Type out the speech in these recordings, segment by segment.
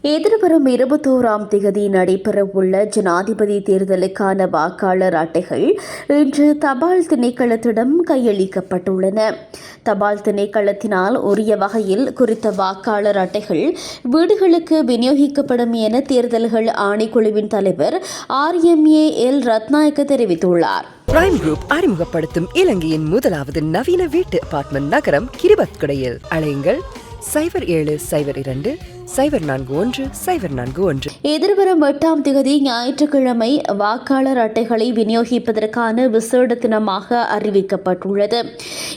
எதிர்வரும் இருபத்தோராம் தேதி நடைபெறவுள்ள ஜனாதிபதி தேர்தலுக்கான வாக்காளர் அட்டைகள் இன்று தபால் திணைக்களத்திடம் கையளிக்கப்பட்டுள்ளன. தபால் திணைக்களத்தினால் உரிய வகையில் குறித்த வாக்காளர் அட்டைகள் வீடுகளுக்கு விநியோகிக்கப்படும் என தேர்தல்கள் ஆணைக்குழுவின் தலைவர் R M A L Ratnayake தெரிவித்துள்ளார். பிரைம் குரூப் அறிமுகப்படுத்தும் இலங்கையின் முதலாவது நவீன வீட்டு அபார்ட்மெண்ட் நகரம் கிரிபத்குடையில் அழையுங்கள் சைபர் ஏழு சைபர் இரண்டு சைபர் நான்கு ஒன்று சைபர் நான்கு ஒன்று. எதிர்வரும் எட்டாம் திகதி ஞாயிற்றுக்கிழமை வாக்காளர் அட்டைகளை விநியோகிப்பதற்கான விசேட தினமாக அறிவிக்கப்பட்டுள்ளது.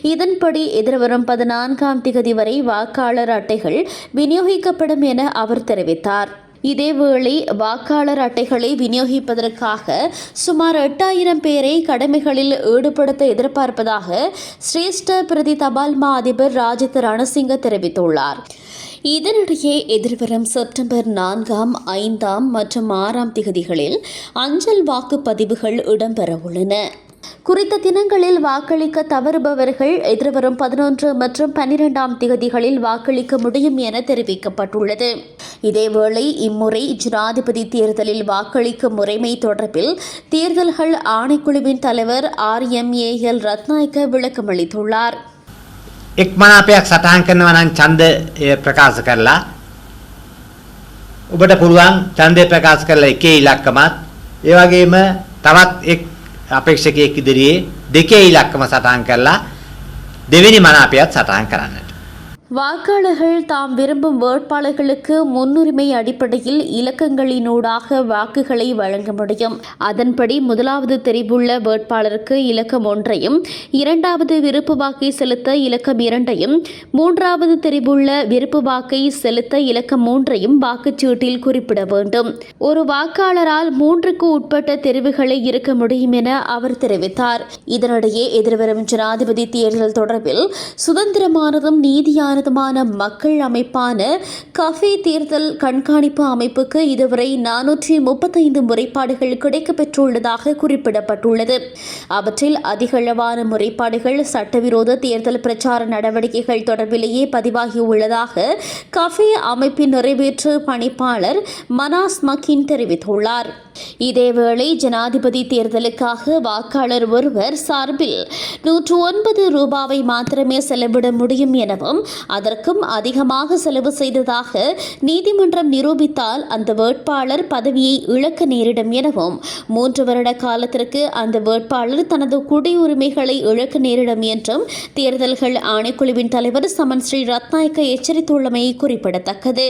இதன்படி எதிர்வரும் பதினான்காம் திகதி வரை வாக்காளர் அட்டைகள் விநியோகிக்கப்படும் என அவர் தெரிவித்தார். இதேவேளை வாக்காளர் அட்டைகளை விநியோகிப்பதற்காக சுமார் எட்டாயிரம் பேரை கடமைகளில் ஈடுபடுத்த எதிர்பார்ப்பதாக சிரேஷ்ட பிரதி தபால் மா அதிபர் ராஜித் ரணசிங்க தெரிவித்துள்ளார். இதனிடையே எதிர்வரும் செப்டம்பர் நான்காம் ஐந்தாம் மற்றும் ஆறாம் திகதிகளில் அஞ்சல் வாக்குப்பதிவுகள் இடம்பெறவுள்ளன குறித்த தினங்களில் வாக்களிக்க தவறுபவர்கள் எதிர்வரும் பதினொன்று மற்றும் பன்னிரெண்டாம் திகதிகளில் வாக்களிக்க முடியும் என தெரிவிக்கப்பட்டுள்ளது இதேவேளை இம்முறை ஜனாதிபதி தேர்தலில் வாக்களிக்கும் முறைமை தொடர்பில் தேர்தல்கள் ஆணைக்குழுவின் தலைவர் R M A L Rathnayake விளக்கமளித்துள்ளார் එක් මනාපයක් සටහන් කරනවා නම් ඡන්ද එය ප්‍රකාශ කරලා ඔබට පුළුවන් ඡන්දය ප්‍රකාශ කරලා එකේ ඉලක්කමත් ඒ වගේම තවත් එක් අපේක්ෂකයෙක් ඉදිරියේ දෙකේ ඉලක්කම සටහන් කරලා දෙවෙනි මනාපයත් සටහන් කරන්නට. வாக்காளர்கள் தாம் விரும்பும் வேட்பாளர்களுக்கு முன்னுரிமை அடிப்படையில் இலக்கங்களினூடாக வாக்குகளை வழங்க முடியும். அதன்படி முதலாவது தெரிவுள்ள வேட்பாளருக்கு இலக்கம் ஒன்றையும் இரண்டாவது விருப்பு வாக்கை செலுத்த இலக்கம் இரண்டையும் மூன்றாவது தெரிவுள்ள விருப்பு வாக்கை செலுத்த இலக்கம் மூன்றையும் வாக்குச்சீட்டில் குறிப்பிட வேண்டும். ஒரு வாக்காளரால் மூன்றுக்கு உட்பட்ட தெரிவுகளை இருக்க முடியும் என அவர் தெரிவித்தார். இதனிடையே எதிர்வரும் ஜனாதிபதி தேர்தல் தொடர்பில் சுதந்திரமானதும் நீதியான உன்னதமான மக்கள் அமைப்பான கஃபே தேர்தல் கண்காணிப்பு அமைப்புக்கு இதுவரை நானூற்றி முப்பத்தைந்து முறைப்பாடுகள் கிடைக்கப்பெற்றுள்ளதாக குறிப்பிடப்பட்டுள்ளது. அவற்றில் அதிகளவான முறைப்பாடுகள் சட்டவிரோத தேர்தல் பிரச்சார நடவடிக்கைகள் தொடர்பிலேயே பதிவாகியுள்ளதாக கஃபே அமைப்பின் நிறைவேற்று பணிப்பாளர் மனாஸ் மக்கின் தெரிவித்துள்ளார். இதேவேளை ஜனாதிபதி தேர்தலுக்காக வாக்காளர் ஒருவர் சார்பில் நூற்று ஒன்பது ரூபாவை மாத்திரமே செலவிட முடியும் எனவும் அதற்கும் அதிகமாக செலவு செய்ததாக நீதிமன்றம் நிரூபித்தால் அந்த வேட்பாளர் பதவியை இழக்க நேரிடும் எனவும் மூன்று வருட காலத்திற்கு அந்த வேட்பாளர் தனது குடியுரிமைகளை இழக்க நேரிடும் என்றும் தேர்தல்கள் ஆணைக்குழுவின் தலைவர் சமன் ஸ்ரீ ரத்நாயக்க எச்சரித்துள்ளமை குறிப்பிடத்தக்கது.